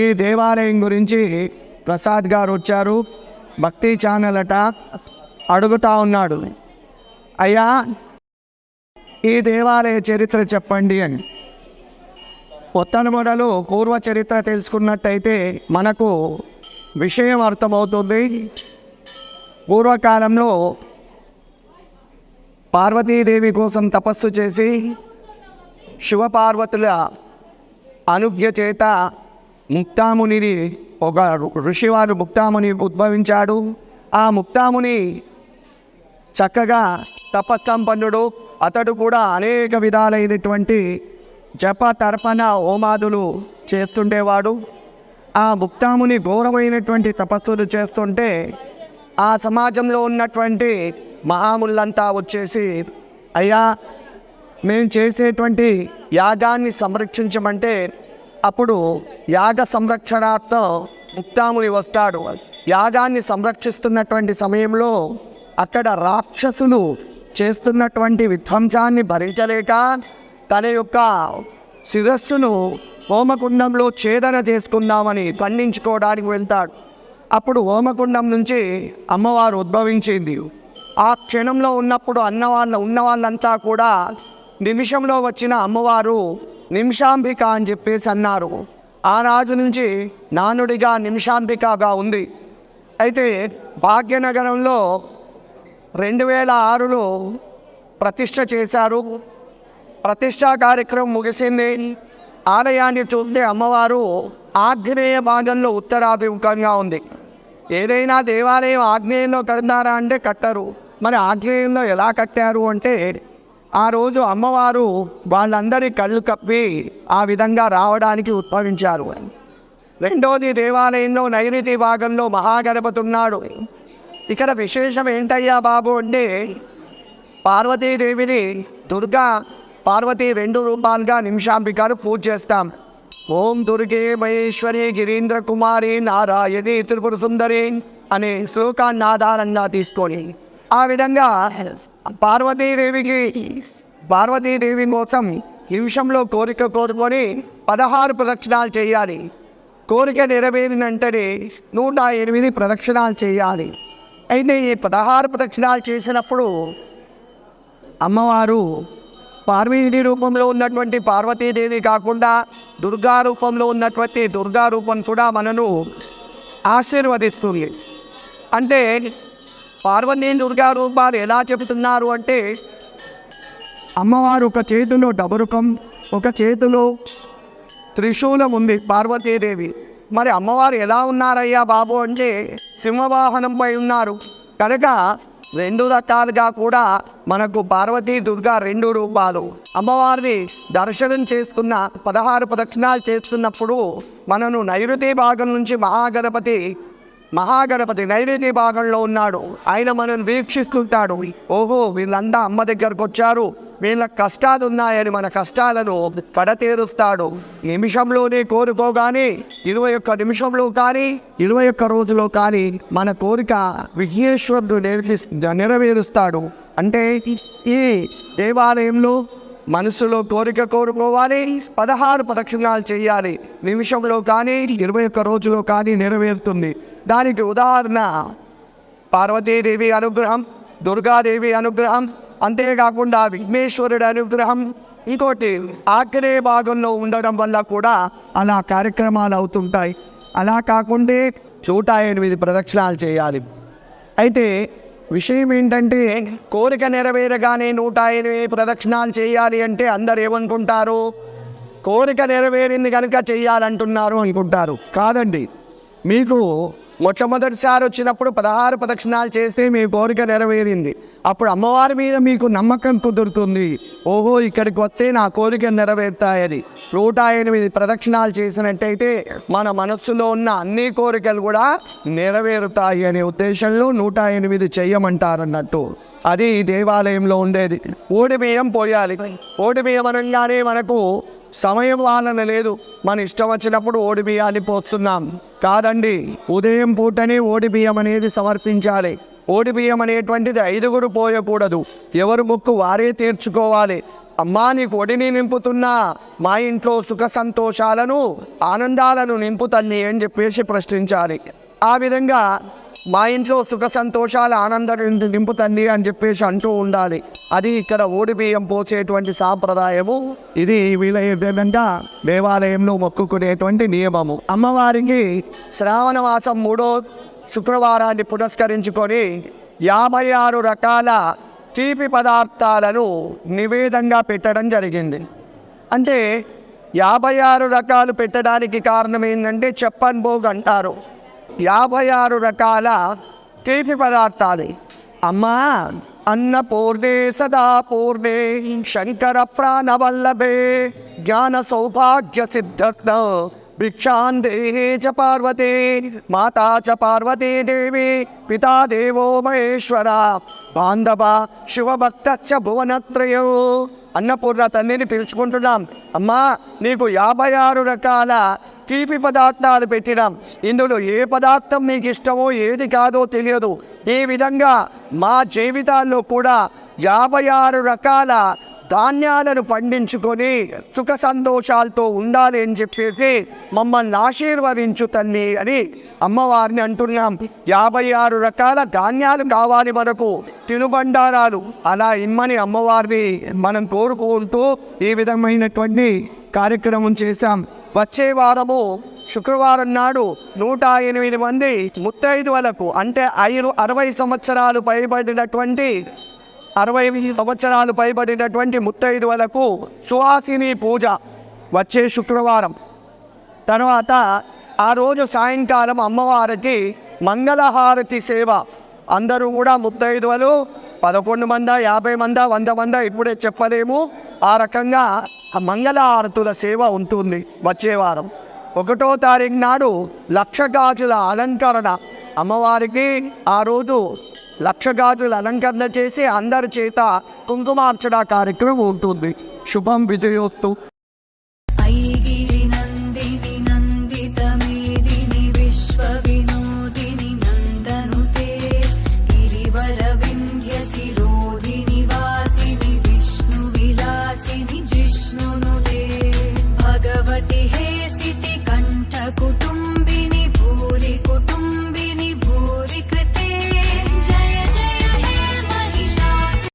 ఈ దేవాలయం గురించి ప్రసాద్ గారు వచ్చారు. భక్తి ఛానల్ అట అడుగుతా ఉన్నాడు. అయ్యా ఈ దేవాలయ చరిత్ర చెప్పండి అని. మొట్టమొదలు పూర్వ చరిత్ర తెలుసుకున్నట్టయితే మనకు విషయం అర్థమవుతుంది. పూర్వకాలంలో పార్వతీదేవి కోసం తపస్సు చేసి శివపార్వతుల అనుజ్ఞ చేత ముక్తామునిని ఒక ఋషివారు ముక్తాముని ఉద్భవించాడు. ఆ ముక్తాముని చక్కగా తపస్సంపన్నుడు. అతడు కూడా అనేక విధాలైనటువంటి జప తర్పణ హోమాదులు చేస్తుండేవాడు. ఆ ముక్తాముని ఘోరమైనటువంటి తపస్సులు చేస్తుంటే ఆ సమాజంలో ఉన్నటువంటి మహాముళ్ళంతా వచ్చేసి అయ్యా మేము చేసేటువంటి యాగాన్ని సంరక్షించమంటే అప్పుడు యాగ సంరక్షణార్థం ముక్తాముని వస్తాడు. యాగాన్ని సంరక్షిస్తున్నటువంటి సమయంలో అక్కడ రాక్షసులు చేస్తున్నటువంటి విధ్వంసాన్ని భరించలేక తన యొక్క శిరస్సును హోమకుండంలో ఛేదన చేసుకుందామని ఖండించుకోవడానికి వెళ్తాడు. అప్పుడు హోమకుండం నుంచి అమ్మవారు ఉద్భవించింది. ఆ క్షణంలో ఉన్నప్పుడు అన్నవాళ్ళ ఉన్న వాళ్ళంతా కూడా నిమిషంలో వచ్చిన అమ్మవారు నిమిషాంబిక అని చెప్పేసి అన్నారు. ఆ రాజు నుంచి నానుడిగా నిమిషాంబికగా ఉంది. అయితే భాగ్యనగరంలో రెండు వేల ఆరులో ప్రతిష్ట చేశారు. ప్రతిష్టా కార్యక్రమం ముగిసింది. ఆలయాన్ని చూస్తే అమ్మవారు ఆగ్నేయ భాగంలో ఉత్తరాభిముఖంగా ఉంది. ఏదైనా దేవాలయం ఆగ్నేయంలో కడతారా అంటే కట్టరు. మరి ఆగ్నేయంలో ఎలా కట్టారు అంటే ఆ రోజు అమ్మవారు వాళ్ళందరి కళ్ళు కప్పి ఆ విధంగా రావడానికి ఉద్భవించారు. రెండోది దేవాలయంలో నైరుతి భాగంలో మహాగణపతి ఉన్నాడు ఇక్కడ విశేషం ఏంటయ్యా బాబు అంటే పార్వతీదేవిని దుర్గా పార్వతి రెండు రూపాలుగా నిమిషాంబికారు పూజ చేస్తాం. ఓం దుర్గే మహేశ్వరి గిరీంద్ర కుమారి నారాయణి త్రిపుర సుందరి అనే శ్లోకాన్ని ఆధారంగా తీసుకొని ఆ విధంగా పార్వతీదేవికి పార్వతీదేవి కోసం నిమిషంలో కోరిక కోరుకొని పదహారు ప్రదక్షిణాలు చేయాలి. కోరిక నెరవేరినంటనే నూట ఎనిమిది ప్రదక్షిణాలు చేయాలి. అయితే ఈ పదహారు ప్రదక్షిణాలు చేసినప్పుడు అమ్మవారు పార్వతీ రూపంలో ఉన్నటువంటి పార్వతీదేవి కాకుండా దుర్గా రూపంలో ఉన్నటువంటి దుర్గా రూపం కూడా మనను ఆశీర్వదిస్తుంది. అంటే పార్వతీ దుర్గా రూపాలు ఎలా చెబుతున్నారు అంటే అమ్మవారు ఒక చేతిలో డబరుకం ఒక చేతిలో త్రిశూలం ఉంది పార్వతీదేవి. మరి అమ్మవారు ఎలా ఉన్నారయ్యా బాబు అంటే సింహవాహనంపై ఉన్నారు. కనుక రెండు రకాలుగా కూడా మనకు పార్వతీ దుర్గా రెండు రూపాలు. అమ్మవారిని దర్శనం చేసుకున్న పదహారు ప్రదక్షిణాలు చేస్తున్నప్పుడు మనను నైరుతి భాగం నుంచి మహాగణపతి మహాగణపతి నైరుతి భాగంలో ఉన్నాడు. ఆయన మనల్ని వీక్షిస్తుంటాడు. ఓహో వీళ్ళంతా అమ్మ దగ్గరకు వచ్చారు. వీళ్ళ కష్టాలు ఉన్నాయని మన కష్టాలను కడతేరుస్తాడు నిమిషంలోనే కోరుకోగానే ఇరవై ఒక్క నిమిషంలో కానీ ఇరవై ఒక్క రోజులో కానీ మన కోరిక విఘ్నేశ్వరుడు నెరవేరుస్తాడు. అంటే ఈ దేవాలయంలో మనసులో కోరిక కోరుకోవాలి పదహారు ప్రదక్షిణాలు చేయాలి. నిమిషంలో కానీ ఇరవై ఒక్క రోజులో కానీ నెరవేరుతుంది. దానికి ఉదాహరణ పార్వతీదేవి అనుగ్రహం దుర్గాదేవి అనుగ్రహం అంతేకాకుండా విఘ్నేశ్వరుడి అనుగ్రహం. ఇంకోటి ఆఖరే భాగంలో ఉండడం వల్ల కూడా అలా కార్యక్రమాలు అవుతుంటాయి. అలా కాకుండా నూట ఎనిమిది ప్రదక్షిణాలు చేయాలి. అయితే విషయం ఏంటంటే కోరిక నెరవేరగానే నూట ఎనిమిది ప్రదక్షిణాలు చేయాలి అంటే అందరు ఏమనుకుంటారు? కోరిక నెరవేరింది కనుక చేయాలంటున్నారు అనుకుంటారు. కాదండి మీకు మొట్టమొదటిసారి వచ్చినప్పుడు పదహారు ప్రదక్షిణాలు చేస్తే మీ కోరిక నెరవేరింది. అప్పుడు అమ్మవారి మీద మీకు నమ్మకం కుదురుతుంది. ఓహో ఇక్కడికి వస్తే నా కోరిక నెరవేరుతాయని. నూట ఎనిమిది ప్రదక్షిణాలు చేసినట్టయితే మన మనస్సులో ఉన్న అన్ని కోరికలు కూడా నెరవేరుతాయి అనే ఉద్దేశంలో నూట ఎనిమిది చెయ్యమంటారన్నట్టు. అది దేవాలయంలో ఉండేది. ఓడి బియ్యం పోయాలి. ఓడి బియ్యం అనగానే మనకు సమయం వాళ్ళన లేదు. మన ఇష్టం వచ్చినప్పుడు ఓడి బియ్యాన్ని పోస్తున్నాం కాదండి ఉదయం పూటనే ఓడి బియ్యం అనేది సమర్పించాలి. ఓడి బియ్యం అనేటువంటిది ఐదుగురు పోయకూడదు. ఎవరు ముక్కు వారే తీర్చుకోవాలి. అమ్మా నీకు ఒడిని నింపుతున్నా. మా ఇంట్లో సుఖ సంతోషాలను ఆనందాలను నింపుతల్లి అని చెప్పేసి ప్రశ్నించాలి. ఆ విధంగా మా ఇంట్లో సుఖ సంతోషాల ఆనందాన్ని నింపు అని చెప్పేసి అంటూ ఉండాలి. అది ఇక్కడ ఓడి బియ్యం పోసేటువంటి సాంప్రదాయము. ఇది వీళ్ళ విధంగా దేవాలయంలో మొక్కుకునేటువంటి నియమము. అమ్మవారికి శ్రావణ మాసం మూడో శుక్రవారాన్ని పురస్కరించుకొని యాభై ఆరు రకాల తీపి పదార్థాలను నివేదంగా పెట్టడం జరిగింది. అంటే యాభై ఆరు రకాలు పెట్టడానికి కారణం ఏంటంటే చెప్పన్ భోగ్ అంటారు. యాభై ఆరు రకాల తీపి పదార్థాలు. అమ్మా అన్నపూర్ణే సదా పూర్ణే శంకర ప్రాణవల్లభే జ్ఞాన సౌభాగ్య సిద్ధార్థ. భిక్షాన్ దేహే చ పార్వతే మాతా చ పార్వతీ దేవి పితా దేవో మహేశ్వర బాంధవ శివభక్త భువనత్రయో. అన్నపూర్ణ తల్లిని పిలుచుకుంటున్నాం. అమ్మా నీకు యాభై ఆరు రకాల తీపి పదార్థాలు పెట్టినాం. ఇందులో ఏ పదార్థం మీకు ఇష్టమో ఏది కాదో తెలియదు. ఈ విధంగా మా జీవితాల్లో కూడా యాభై ఆరు రకాల ధాన్యాలను పండించుకొని సుఖ సంతోషాలతో ఉండాలి అని చెప్పేసి మమ్మల్ని ఆశీర్వదించు తల్లి అని అమ్మవారిని అంటున్నాం. యాభై ఆరు రకాల ధాన్యాలు కావాలి మనకు తినుబండారాలు. అలా ఇమ్మని అమ్మవారిని మనం కోరుకుంటూ ఈ విధమైనటువంటి కార్యక్రమం చేశాం. వచ్చే వారము శుక్రవారం నాడు నూట ఎనిమిది మంది ముత్తైదువలకు అంటే ఐదు అరవై సంవత్సరాలు పైబడినటువంటి అరవై సంవత్సరాలు పైబడినటువంటి ముత్తైదువలకు సుహాసిని పూజ వచ్చే శుక్రవారం. తర్వాత ఆ రోజు సాయంకాలం అమ్మవారికి మంగళహారతి సేవ. అందరూ కూడా ముత్తైదువలు పదకొండు మంద యాభై మంద వంద మంద ఇప్పుడే చెప్పలేము. ఆ రకంగా ఆ మంగళహారతుల సేవ ఉంటుంది వచ్చే వారం. ఒకటో తారీఖు నాడు లక్ష గాజుల అలంకరణ అమ్మవారికి ఆ రోజు లక్షగాజులు అలంకరణ చేసి అందరి చేత కుంకుమార్చన కార్యక్రమం ఉంటుంది. శుభం విజయోస్తు.